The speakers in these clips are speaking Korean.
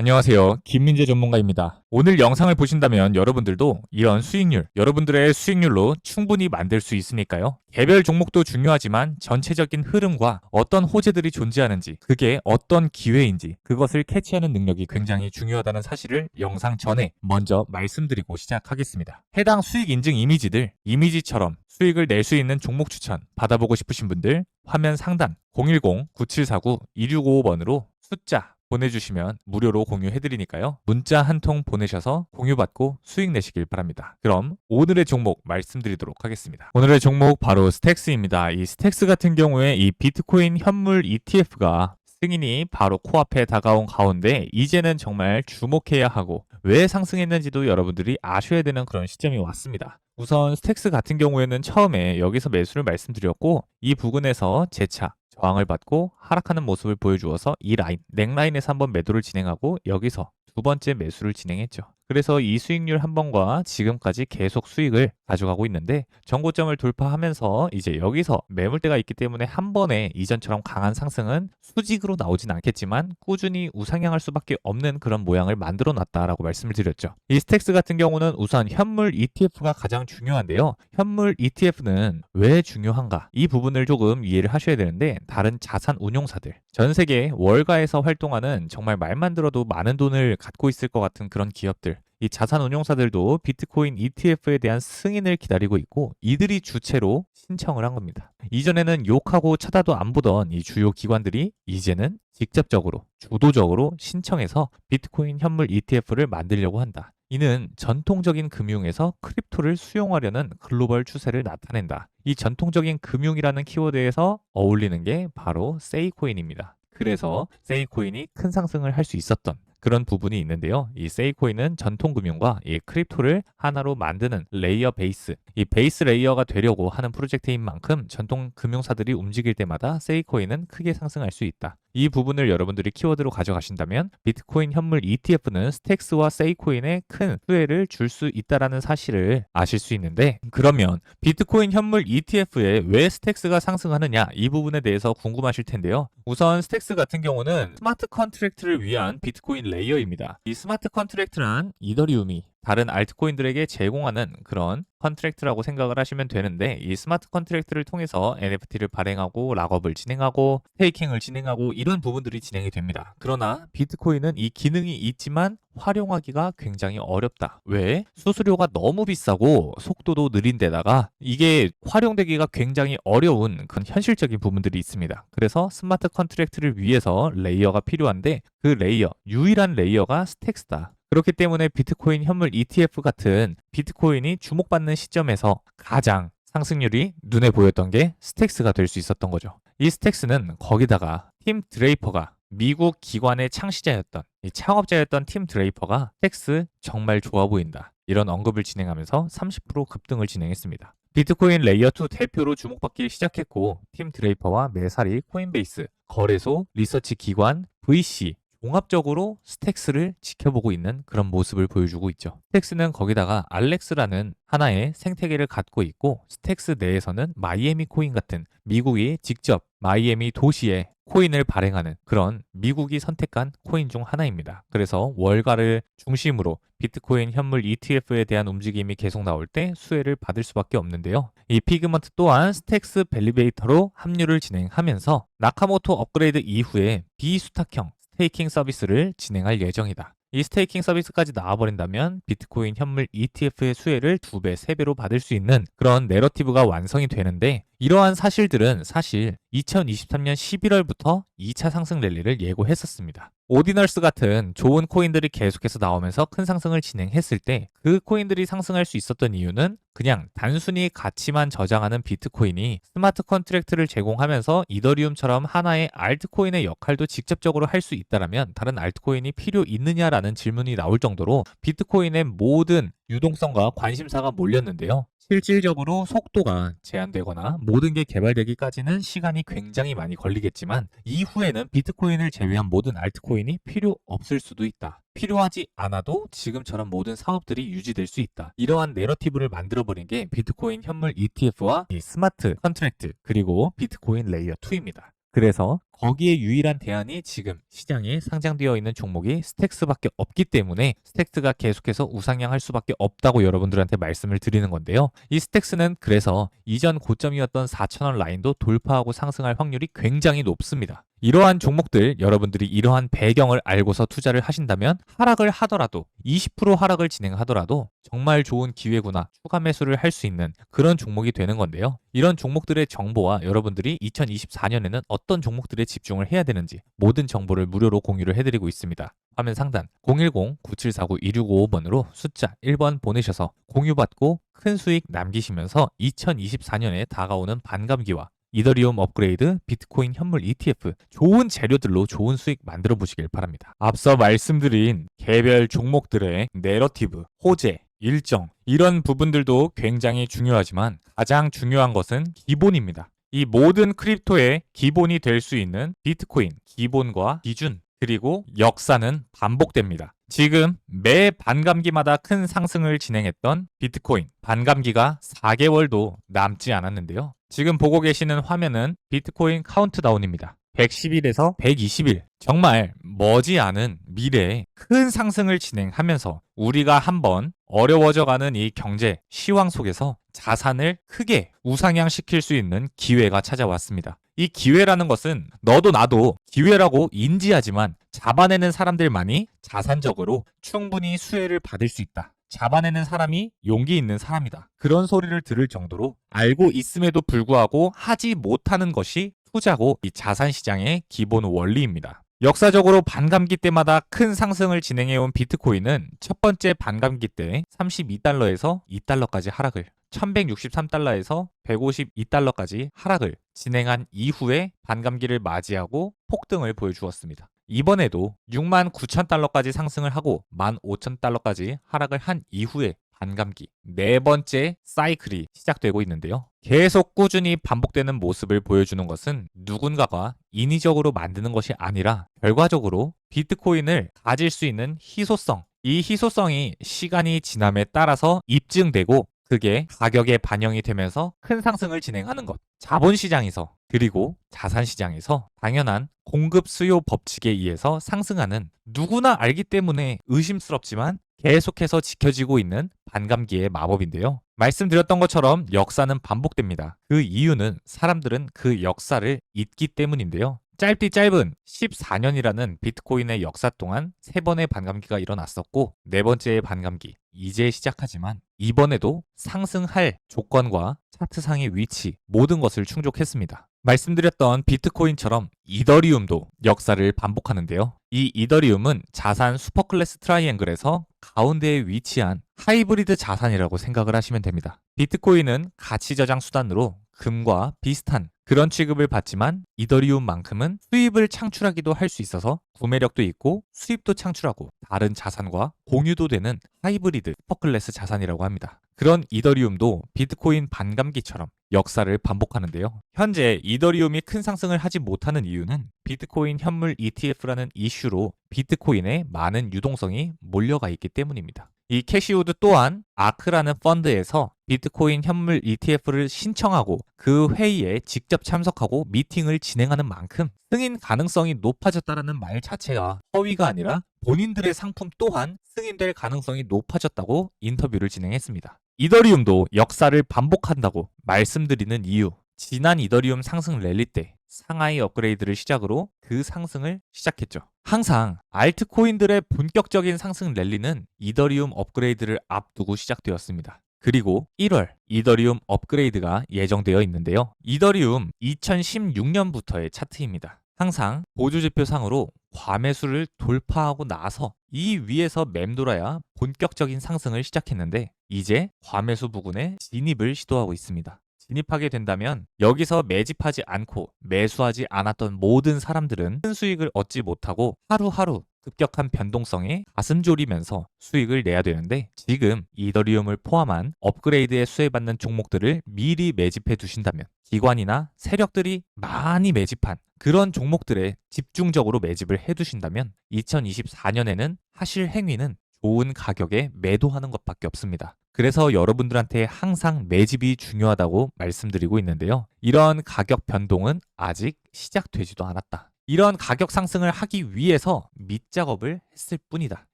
안녕하세요. 김민재 전문가입니다. 오늘 영상을 보신다면 여러분들도 이런 수익률, 여러분들의 수익률로 충분히 만들 수 있으니까요. 개별 종목도 중요하지만 전체적인 흐름과 어떤 호재들이 존재하는지, 그게 어떤 기회인지, 그것을 캐치하는 능력이 굉장히 중요하다는 사실을 영상 전에 먼저 말씀드리고 시작하겠습니다. 해당 수익 인증 이미지들, 이미지처럼 수익을 낼 수 있는 종목 추천 받아보고 싶으신 분들 화면 상단 010-9749-2655번으로 숫자 보내주시면 무료로 공유해드리니까요. 문자 한 통 보내셔서 공유받고 수익 내시길 바랍니다. 그럼 오늘의 종목 말씀드리도록 하겠습니다. 오늘의 종목 바로 스택스입니다. 이 스택스 같은 경우에 이 비트코인 현물 ETF가 승인이 바로 코앞에 다가온 가운데 이제는 정말 주목해야 하고 왜 상승했는지도 여러분들이 아셔야 되는 그런 시점이 왔습니다. 우선 스택스 같은 경우에는 처음에 여기서 매수를 말씀드렸고 이 부근에서 재차 저항을 받고 하락하는 모습을 보여주어서 이 라인, 넥라인에서 한번 매도를 진행하고 여기서 두 번째 매수를 진행했죠. 그래서 이 수익률 한 번과 지금까지 계속 수익을 가져가고 있는데 정고점을 돌파하면서 이제 여기서 매물대가 있기 때문에 한 번에 이전처럼 강한 상승은 수직으로 나오진 않겠지만 꾸준히 우상향할 수밖에 없는 그런 모양을 만들어 놨다라고 말씀을 드렸죠. 이 스택스 같은 경우는 우선 현물 ETF가 가장 중요한데요. 현물 ETF는 왜 중요한가? 이 부분을 조금 이해를 하셔야 되는데 다른 자산 운용사들 전 세계 월가에서 활동하는 정말 말만 들어도 많은 돈을 갖고 있을 것 같은 그런 기업들 이 자산 운용사들도 비트코인 ETF에 대한 승인을 기다리고 있고 이들이 주체로 신청을 한 겁니다. 이전에는 욕하고 쳐다도 안 보던 이 주요 기관들이 이제는 직접적으로 주도적으로 신청해서 비트코인 현물 ETF를 만들려고 한다. 이는 전통적인 금융에서 크립토를 수용하려는 글로벌 추세를 나타낸다. 이 전통적인 금융이라는 키워드에서 어울리는 게 바로 세이코인입니다. 그래서 세이코인이 큰 상승을 할 수 있었던 그런 부분이 있는데요. 이 세이코인은 전통 금융과 이 크립토를 하나로 만드는 레이어 베이스, 이 베이스 레이어가 되려고 하는 프로젝트인 만큼 전통 금융사들이 움직일 때마다 세이코인은 크게 상승할 수 있다. 이 부분을 여러분들이 키워드로 가져가신다면 비트코인 현물 ETF는 스택스와 세이코인에 큰 수혜를 줄 수 있다라는 사실을 아실 수 있는데 그러면 비트코인 현물 ETF에 왜 스택스가 상승하느냐 이 부분에 대해서 궁금하실 텐데요. 우선 스택스 같은 경우는 스마트 컨트랙트를 위한 비트코인 레이어입니다. 이 스마트 컨트랙트란 이더리움이 다른 알트코인들에게 제공하는 그런 컨트랙트라고 생각을 하시면 되는데 이 스마트 컨트랙트를 통해서 NFT를 발행하고 락업을 진행하고 스테이킹을 진행하고 이런 부분들이 진행이 됩니다. 그러나 비트코인은 이 기능이 있지만 활용하기가 굉장히 어렵다. 왜? 수수료가 너무 비싸고 속도도 느린 데다가 이게 활용되기가 굉장히 어려운 그런 현실적인 부분들이 있습니다. 그래서 스마트 컨트랙트를 위해서 레이어가 필요한데 그 레이어, 유일한 레이어가 스택스다. 그렇기 때문에 비트코인 현물 ETF 같은 비트코인이 주목받는 시점에서 가장 상승률이 눈에 보였던 게 스택스가 될 수 있었던 거죠. 이 스택스는 거기다가 팀 드레이퍼가 미국 기관의 창시자였던 이 창업자였던 팀 드레이퍼가 스택스 정말 좋아 보인다. 이런 언급을 진행하면서 30% 급등을 진행했습니다. 비트코인 레이어 2 대표로 주목받기 시작했고 팀 드레이퍼와 메사리 코인베이스 거래소 리서치 기관 VC 종합적으로 스택스를 지켜보고 있는 그런 모습을 보여주고 있죠. 스택스는 거기다가 알렉스라는 하나의 생태계를 갖고 있고 스택스 내에서는 마이애미 코인 같은 미국이 직접 마이애미 도시에 코인을 발행하는 그런 미국이 선택한 코인 중 하나입니다. 그래서 월가를 중심으로 비트코인 현물 ETF에 대한 움직임이 계속 나올 때 수혜를 받을 수밖에 없는데요. 이 피그먼트 또한 스택스 밸리베이터로 합류를 진행하면서 나카모토 업그레이드 이후에 비수탁형 스테이킹 서비스를 진행할 예정이다. 이 스테이킹 서비스까지 나와버린다면 비트코인 현물 ETF의 수혜를 2배, 3배로 받을 수 있는 그런 내러티브가 완성이 되는데 이러한 사실들은 사실 2023년 11월부터 2차 상승 랠리를 예고했었습니다. 오디널스 같은 좋은 코인들이 계속해서 나오면서 큰 상승을 진행했을 때 그 코인들이 상승할 수 있었던 이유는 그냥 단순히 가치만 저장하는 비트코인이 스마트 컨트랙트를 제공하면서 이더리움처럼 하나의 알트코인의 역할도 직접적으로 할 수 있다라면 다른 알트코인이 필요 있느냐라는 질문이 나올 정도로 비트코인의 모든 유동성과 관심사가 몰렸는데요. 실질적으로 속도가 제한되거나 모든 게 개발되기까지는 시간이 굉장히 많이 걸리겠지만 이후에는 비트코인을 제외한 모든 알트코인이 필요 없을 수도 있다. 필요하지 않아도 지금처럼 모든 사업들이 유지될 수 있다. 이러한 내러티브를 만들어버린 게 비트코인 현물 ETF와 이 스마트 컨트랙트 그리고 비트코인 레이어 2입니다. 그래서 거기에 유일한 대안이 지금 시장에 상장되어 있는 종목이 스택스밖에 없기 때문에 스택스가 계속해서 우상향할 수밖에 없다고 여러분들한테 말씀을 드리는 건데요. 이 스택스는 그래서 이전 고점이었던 4천원 라인도 돌파하고 상승할 확률이 굉장히 높습니다. 이러한 종목들 여러분들이 이러한 배경을 알고서 투자를 하신다면 하락을 하더라도 20% 하락을 진행하더라도 정말 좋은 기회구나 추가 매수를 할 수 있는 그런 종목이 되는 건데요. 이런 종목들의 정보와 여러분들이 2024년에는 어떤 종목들에 집중을 해야 되는지 모든 정보를 무료로 공유를 해드리고 있습니다. 화면 상단 010-9749-2655번으로 숫자 1번 보내셔서 공유받고 큰 수익 남기시면서 2024년에 다가오는 반감기와 이더리움 업그레이드, 비트코인 현물 ETF 좋은 재료들로 좋은 수익 만들어 보시길 바랍니다. 앞서 말씀드린 개별 종목들의 내러티브, 호재, 일정 이런 부분들도 굉장히 중요하지만 가장 중요한 것은 기본입니다. 이 모든 크립토의 기본이 될 수 있는 비트코인 기본과 기준 그리고 역사는 반복됩니다. 지금 매 반감기마다 큰 상승을 진행했던 비트코인 반감기가 4개월도 남지 않았는데요. 지금 보고 계시는 화면은 비트코인 카운트다운입니다. 110일에서 120일 정말 머지 않은 미래에 큰 상승을 진행하면서 우리가 한번 어려워져가는 이 경제 시황 속에서 자산을 크게 우상향시킬 수 있는 기회가 찾아왔습니다. 이 기회라는 것은 너도 나도 기회라고 인지하지만 잡아내는 사람들만이 자산적으로 충분히 수혜를 받을 수 있다. 잡아내는 사람이 용기 있는 사람이다. 그런 소리를 들을 정도로 알고 있음에도 불구하고 하지 못하는 것이 투자고 이 자산 시장의 기본 원리입니다. 역사적으로 반감기 때마다 큰 상승을 진행해온 비트코인은 첫 번째 반감기 때 32달러에서 2달러까지 하락을 1163달러에서 152달러까지 하락을 진행한 이후에 반감기를 맞이하고 폭등을 보여주었습니다. 이번에도 6만 9천 달러까지 상승을 하고 1만 5천 달러까지 하락을 한 이후에 반감기 네 번째 사이클이 시작되고 있는데요. 계속 꾸준히 반복되는 모습을 보여주는 것은 누군가가 인위적으로 만드는 것이 아니라 결과적으로 비트코인을 가질 수 있는 희소성 이 희소성이 시간이 지남에 따라서 입증되고 그게 가격에 반영이 되면서 큰 상승을 진행하는 것. 자본시장에서 그리고 자산시장에서 당연한 공급 수요 법칙에 의해서 상승하는 누구나 알기 때문에 의심스럽지만 계속해서 지켜지고 있는 반감기의 마법인데요. 말씀드렸던 것처럼 역사는 반복됩니다. 그 이유는 사람들은 그 역사를 잊기 때문인데요. 짧디 짧은 14년이라는 비트코인의 역사 동안 세 번의 반감기가 일어났었고 네 번째의 반감기 이제 시작하지만 이번에도 상승할 조건과 차트상의 위치 모든 것을 충족했습니다. 말씀드렸던 비트코인처럼 이더리움도 역사를 반복하는데요. 이 이더리움은 자산 슈퍼클래스 트라이앵글에서 가운데에 위치한 하이브리드 자산이라고 생각을 하시면 됩니다. 비트코인은 가치 저장 수단으로 금과 비슷한 그런 취급을 받지만 이더리움만큼은 수입을 창출하기도 할 수 있어서 구매력도 있고 수입도 창출하고 다른 자산과 공유도 되는 하이브리드 슈퍼클래스 자산이라고 합니다. 그런 이더리움도 비트코인 반감기처럼 역사를 반복하는데요. 현재 이더리움이 큰 상승을 하지 못하는 이유는 비트코인 현물 ETF라는 이슈로 비트코인에 많은 유동성이 몰려가 있기 때문입니다. 이 캐시우드 또한 아크라는 펀드에서 비트코인 현물 ETF를 신청하고 그 회의에 직접 참석하고 미팅을 진행하는 만큼 승인 가능성이 높아졌다라는 말 자체가 허위가 아니라 본인들의 상품 또한 승인될 가능성이 높아졌다고 인터뷰를 진행했습니다. 이더리움도 역사를 반복한다고 말씀드리는 이유 지난 이더리움 상승 랠리 때 상하이 업그레이드를 시작으로 그 상승을 시작했죠. 항상 알트코인들의 본격적인 상승 랠리는 이더리움 업그레이드를 앞두고 시작되었습니다. 그리고 1월 이더리움 업그레이드가 예정되어 있는데요. 이더리움 2016년부터의 차트입니다. 항상 보조지표 상으로 과매수를 돌파하고 나서 이 위에서 맴돌아야 본격적인 상승을 시작했는데 이제 과매수 부근에 진입을 시도하고 있습니다. 진입하게 된다면 여기서 매집하지 않고 매수하지 않았던 모든 사람들은 큰 수익을 얻지 못하고 하루하루 급격한 변동성에 가슴 졸이면서 수익을 내야 되는데 지금 이더리움을 포함한 업그레이드에 수혜받는 종목들을 미리 매집해 두신다면 기관이나 세력들이 많이 매집한 그런 종목들에 집중적으로 매집을 해 두신다면 2024년에는 하실 행위는 좋은 가격에 매도하는 것밖에 없습니다. 그래서 여러분들한테 항상 매집이 중요하다고 말씀드리고 있는데요. 이런 가격 변동은 아직 시작되지도 않았다. 이런 가격 상승을 하기 위해서 밑작업을 했을 뿐이다.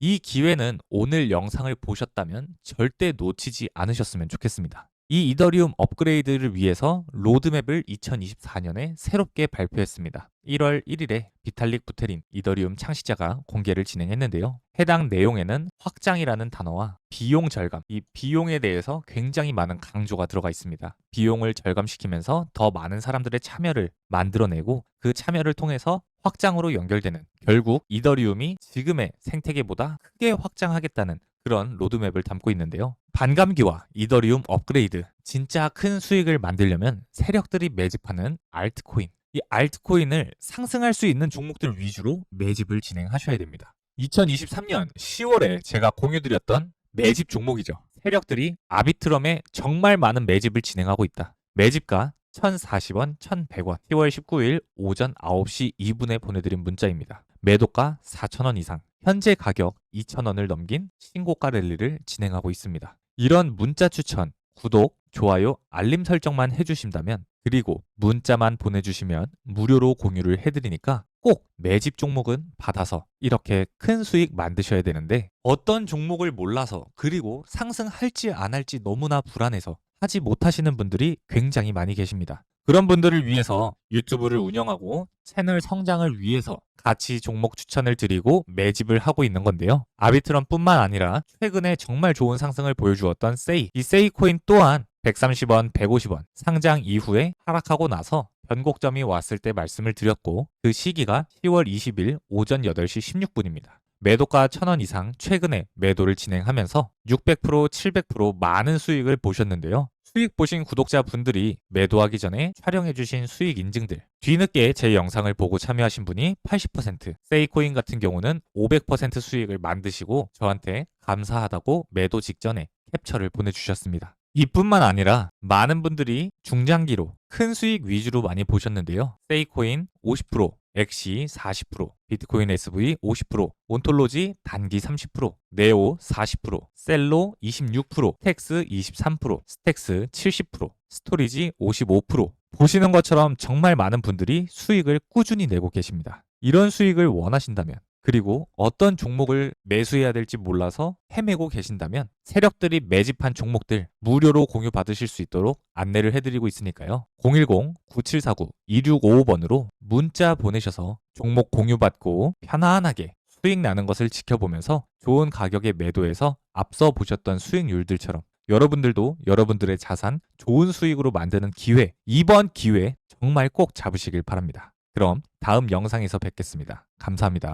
이 기회는 오늘 영상을 보셨다면 절대 놓치지 않으셨으면 좋겠습니다. 이 이더리움 업그레이드를 위해서 로드맵을 2024년에 새롭게 발표했습니다. 1월 1일에 비탈릭 부테린 이더리움 창시자가 공개를 진행했는데요. 해당 내용에는 확장이라는 단어와 비용 절감, 이 비용에 대해서 굉장히 많은 강조가 들어가 있습니다. 비용을 절감시키면서 더 많은 사람들의 참여를 만들어내고 그 참여를 통해서 확장으로 연결되는 결국 이더리움이 지금의 생태계보다 크게 확장하겠다는 그런 로드맵을 담고 있는데요. 반감기와 이더리움 업그레이드, 진짜 큰 수익을 만들려면 세력들이 매집하는 알트코인, 이 알트코인을 상승할 수 있는 종목들 위주로 매집을 진행하셔야 됩니다. 2023년 10월에 제가 공유드렸던 매집 종목이죠. 세력들이 아비트럼에 정말 많은 매집을 진행하고 있다. 매집가 1,040원, 1,100원. 10월 19일 오전 9시 2분에 보내드린 문자입니다. 매도가 4,000원 이상. 현재 가격 2,000원을 넘긴 신고가 랠리를 진행하고 있습니다. 이런 문자 추천, 구독, 좋아요, 알림 설정만 해주신다면 그리고 문자만 보내주시면 무료로 공유를 해드리니까 꼭 매집 종목은 받아서 이렇게 큰 수익 만드셔야 되는데 어떤 종목을 몰라서 그리고 상승할지 안 할지 너무나 불안해서 하지 못하시는 분들이 굉장히 많이 계십니다. 그런 분들을 위해서 유튜브를 운영하고 채널 성장을 위해서 같이 종목 추천을 드리고 매집을 하고 있는 건데요. 아비트럼뿐만 아니라 최근에 정말 좋은 상승을 보여주었던 세이, 이 세이 코인 또한 130원, 150원 상장 이후에 하락하고 나서 변곡점이 왔을 때 말씀을 드렸고 그 시기가 10월 20일 오전 8시 16분입니다. 매도가 1000원 이상 최근에 매도를 진행하면서 600%, 700% 많은 수익을 보셨는데요. 수익 보신 구독자분들이 매도하기 전에 촬영해주신 수익 인증들 뒤늦게 제 영상을 보고 참여하신 분이 80% 세이코인 같은 경우는 500% 수익을 만드시고 저한테 감사하다고 매도 직전에 캡처를 보내주셨습니다. 이뿐만 아니라 많은 분들이 중장기로 큰 수익 위주로 많이 보셨는데요. 세이코인 50%, 엑시 40%, 비트코인 SV 50%, 온톨로지 단기 30%, 네오 40%, 셀로 26%, 텍스 23%, 스택스 70%, 스토리지 55%. 보시는 것처럼 정말 많은 분들이 수익을 꾸준히 내고 계십니다. 이런 수익을 원하신다면 그리고 어떤 종목을 매수해야 될지 몰라서 헤매고 계신다면 세력들이 매집한 종목들 무료로 공유 받으실 수 있도록 안내를 해드리고 있으니까요. 010-9749-2655번으로 문자 보내셔서 종목 공유 받고 편안하게 수익 나는 것을 지켜보면서 좋은 가격에 매도해서 앞서 보셨던 수익률들처럼 여러분들도 여러분들의 자산 좋은 수익으로 만드는 기회, 이번 기회 정말 꼭 잡으시길 바랍니다. 그럼 다음 영상에서 뵙겠습니다. 감사합니다.